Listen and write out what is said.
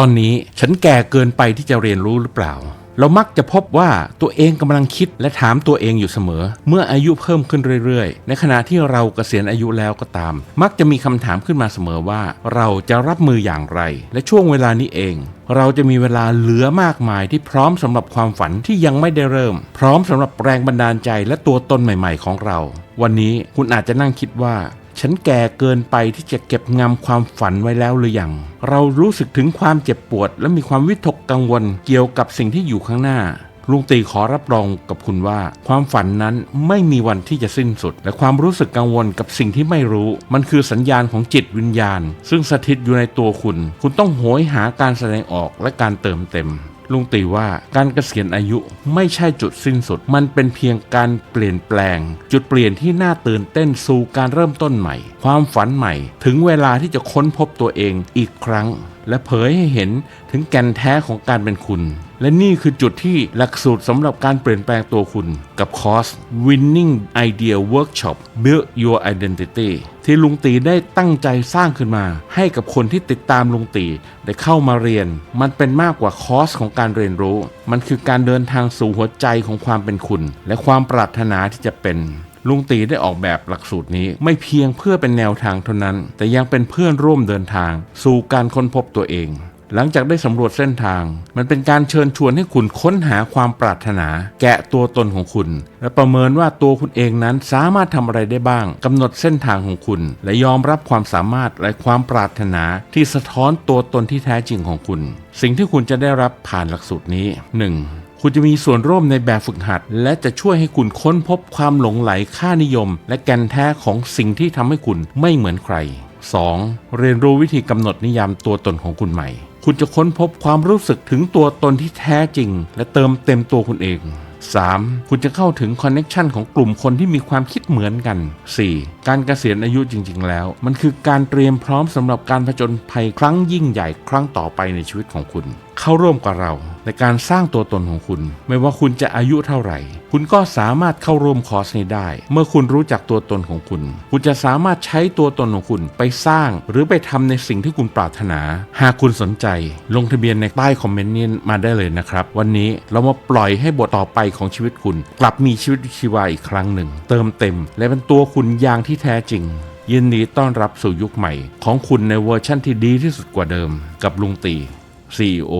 อนนี้ฉันแก่เกินไปที่จะเรียนรู้หรือเปล่า เรามักจะพบว่าตัวเองกำลังคิดและถามตัวเองอยู่เสมอ เมื่ออายุเพิ่มขึ้นเรื่อยๆ ในขณะที่เราเกษียณอายุแล้วก็ตาม มักจะมีคำถามขึ้นมาเสมอว่า เราจะรับมืออย่างไร และช่วงเวลานี้เองเราจะมีเวลาเหลือมากมายที่พร้อมสำหรับความฝันที่ยังไม่ได้เริ่ม พร้อมสำหรับแรงบันดาลใจและตัวตนใหม่ ๆ ของเรา วันนี้คุณอาจจะนั่งคิดว่า ฉันแก่เกินไปที่จะเก็บงำความฝันไว้แล้วหรือยัง เรารู้สึกถึงความเจ็บปวด และมีความวิตกกังวลเกี่ยวกับสิ่งที่อยู่ข้างหน้าลุงตีขอรับรองกับคุณว่า ความฝันนั้นไม่มีวันที่จะสิ้นสุด และความรู้สึกกังวลกับสิ่งที่ไม่รู้ มันคือสัญญาณของจิตวิญญาณ ซึ่งสถิตอยู่ในตัวคุณ คุณต้องโหยหาการแสดงออกและการเติมเต็ม ลุงตีว่าการเกษียณอายุไม่ใช่จุดสิ้นสุด มันเป็นเพียงการเปลี่ยนแปลง จุดเปลี่ยนที่น่าตื่นเต้นสู่การเริ่มต้นใหม่ ความฝันใหม่ ถึงเวลาที่จะค้นพบตัวเองอีกครั้งและเผยให้เห็นถึงแก่นแท้ของการเป็นคุณ และนี่คือจุดที่หลักสูตรสำหรับการเปลี่ยนแปลงตัวคุณ กับคอร์ส Winning Idea Workshop Build Your Identity ที่ลุงตีได้ตั้งใจสร้างขึ้นมา ให้กับคนที่ติดตามลุงตีได้เข้ามาเรียน มันเป็นมากกว่าคอร์สของการเรียนรู้ มันคือการเดินทางสู่หัวใจของความเป็นคุณ และความปรารถนาที่จะเป็น ลุงตีได้ออกแบบหลักสูตรนี้ ไม่เพียงเพื่อเป็นแนวทางเท่านั้น แต่ยังเป็นเพื่อนร่วมเดินทาง สู่การค้นพบตัวเอง หลังจากได้สำรวจเส้นทาง มันเป็นการเชิญชวนให้คุณค้นหาความปรารถนา แกะตัวตนของคุณ และประเมินว่าตัวคุณเองนั้นสามารถทำอะไรได้บ้างกำหนดเส้นทางของคุณ และยอมรับความสามารถและความปรารถนาที่สะท้อนตัวตนที่แท้จริงของคุณ สิ่งที่คุณจะได้รับผ่านหลักสูตรนี้ 1. คุณจะมีส่วนร่วมในแบบฝึกหัด และจะช่วยให้คุณค้นพบความหลงไหลค่านิยม และแก่นแท้ของสิ่งที่ทำให้คุณไม่เหมือนใคร 2. เรียนรู้วิธีกำหนดนิยามตัวตนของคุณใหม่ คุณจะค้นพบความรู้สึกถึงตัวตนที่แท้จริง และเติมเต็มตัวคุณเอง 3. คุณจะเข้าถึงคอนเน็ชันของกลุ่มคนที่มีความคิดเหมือนกัน 4. การเกษียณอายุจริง ๆ แล้ว มันคือการเตรียมพร้อมสำหรับการผจญภัยครั้งยิ่งใหญ่ครั้งต่อไปในชีวิตของคุณ เข้าร่วมกับเราในการสร้างตัวตนของคุณ ไม่ว่าคุณจะอายุเท่าไหร่ คุณก็สามารถเข้าร่วมคอร์สนี้ได้ เมื่อคุณรู้จักตัวตนของคุณ คุณจะสามารถใช้ตัวตนของคุณไปสร้างหรือไปทำในสิ่งที่คุณปรารถนา หากคุณสนใจ ลงทะเบียนในใต้คอมเมนต์นี้มาได้เลยนะครับ วันนี้เรามาปล่อยให้บทต่อไปของชีวิตคุณ กลับมีชีวิตชีวาอีกครั้งหนึ่ง เติมเต็ม และเป็นตัวคุณอย่างที่แท้จริง ยินดีต้อนรับสู่ยุคใหม่ ของคุณในเวอร์ชั่นที่ดีที่สุดกว่าเดิม กับลุงตี CEO